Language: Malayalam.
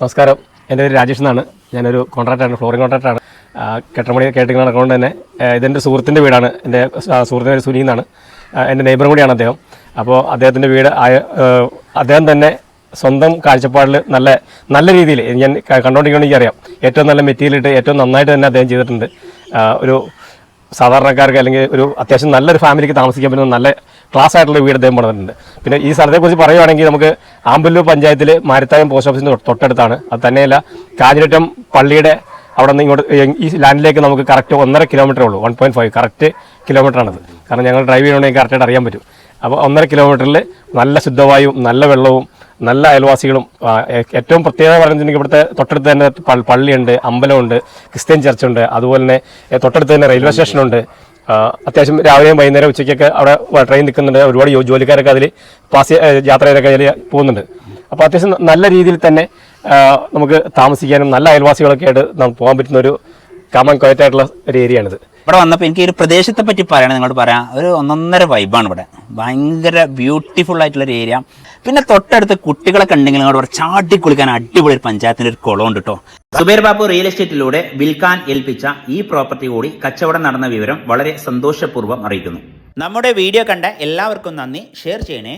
നമസ്കാരം. എന്റെ പേര് രാജേഷ് എന്നാണ്. ഞാനൊരു കോൺട്രാക്ടറാണ് ഫ്ലോറിംഗ് കോൺട്രാക്ടറാണ്. കെട്ടമണി കേട്ടിങ്ങനെ നടക്കുന്നത് തന്നെ. ഇതെന്റെ സുഹൃത്തിന്റെ വീടാണ്. എന്റെ സുഹൃത്തിന്റെ പേര് സുനി എന്നാണ്. എന്റെ നെയ്ബറും കൂടിയാണ് അദ്ദേഹം. അപ്പോൾ അദ്ദേഹത്തിന്റെ വീട് അദ്ദേഹം തന്നെ സ്വന്തം കാഴ്ചപ്പാടിൽ നല്ല നല്ല രീതിയിൽ ഞാൻ കണ്ടുകൊണ്ടിരിക്കണമെങ്കിൽ അറിയാം ഏറ്റവും നല്ല മെറ്റീരിയൽ ഇട്ട് ഏറ്റവും നന്നായിട്ട് തന്നെ അദ്ദേഹം ചെയ്തിട്ടുണ്ട്. ഒരു സാധാരണക്കാർക്ക് അല്ലെങ്കിൽ ഒരു അത്യാവശ്യം നല്ലൊരു ഫാമിലിക്ക് താമസിക്കാൻ പറ്റുന്ന നല്ല ക്ലാസ് ആയിട്ടുള്ള വീട് അദ്ദേഹം പണിതിട്ടുണ്ട്. പിന്നെ ഈ സ്ഥലത്തെക്കുറിച്ച് പറയുവാണെങ്കിൽ നമുക്ക് ആമ്പല്ലൂർ പഞ്ചായത്തിൽ മാരിത്തായം പോസ്റ്റ് ഓഫീസിന് തൊട്ടടുത്താണ്. അത് തന്നെയല്ല കാഞ്ഞിരറ്റം പള്ളിയുടെ അവിടെ നിന്ന് ഇങ്ങോട്ട് ഈ- ലാൻഡിലേക്ക് നമുക്ക് കറക്റ്റ് ഒന്നര കിലോമീറ്റർ ഉള്ളൂ. One point five correct kilometre ആണത്. കാരണം ഞങ്ങൾ ഡ്രൈവ് ചെയ്യണമെങ്കിൽ കറക്റ്റായിട്ട് അറിയാൻ പറ്റും. അപ്പോൾ ഒന്നര കിലോമീറ്ററിൽ നല്ല ശുദ്ധവായും നല്ല വെള്ളവും നല്ല അയൽവാസികളും ഏറ്റവും പ്രത്യേകത പറഞ്ഞിട്ടുണ്ടെങ്കിൽ ഇവിടുത്തെ തൊട്ടടുത്ത് തന്നെ പള്ളിയുണ്ട് അമ്പലമുണ്ട് ക്രിസ്ത്യൻ ചർച്ചുണ്ട് അതുപോലെ തന്നെ തൊട്ടടുത്ത് തന്നെ റെയിൽവേ സ്റ്റേഷനുണ്ട്. അത്യാവശ്യം രാവിലെയും വൈകുന്നേരം ഉച്ചയ്ക്കൊക്കെ അവിടെ ട്രെയിൻ നിൽക്കുന്നുണ്ട് ഒരുപാട് ജോലിക്കാരൊക്കെ അതിൽ പാസ് യാത്ര ചെയ്തൊക്കെ അതിൽ പോകുന്നുണ്ട്. അപ്പോൾ അത്യാവശ്യം നല്ല രീതിയിൽ തന്നെ നമുക്ക് താമസിക്കാനും നല്ല അയൽവാസികളൊക്കെ ആയിട്ട് നമുക്ക് പോകാൻ പറ്റുന്ന ഒരു കാമൻ ക്വയറ്റായിട്ടുള്ള ഒരു ഏരിയയാണിത് ഇവിടെ വന്നപ്പോൾ എനിക്ക് ഈ ഒരു പ്രദേശത്തെ പറ്റി പറയണം നിങ്ങളോട് പറയാം. ഒരു ഒന്നൊന്നര വൈബാണ് ഇവിടെ. ഭയങ്കര ബ്യൂട്ടിഫുൾ ആയിട്ടുള്ള ഒരു ഏരിയ പിന്നെ തൊട്ടടുത്ത് കുട്ടികളൊക്കെ ഉണ്ടെങ്കിൽ നിങ്ങളോട് പറയാം ചാടി കുളിക്കാൻ അടിപൊളി ഒരു പഞ്ചായത്തിന്റെ ഒരു കുളം ഉണ്ട് കേട്ടോ സുബേർ ബാബു റിയൽ എസ്റ്റേറ്റിലൂടെ വിൽക്കാൻ ഏൽപ്പിച്ച ഈ പ്രോപ്പർട്ടി കൂടി കച്ചവടം നടന്ന വിവരം വളരെ സന്തോഷപൂർവം അറിയിക്കുന്നു. നമ്മുടെ വീഡിയോ കണ്ട എല്ലാവർക്കും നന്ദി. ഷെയർ ചെയ്യണേ.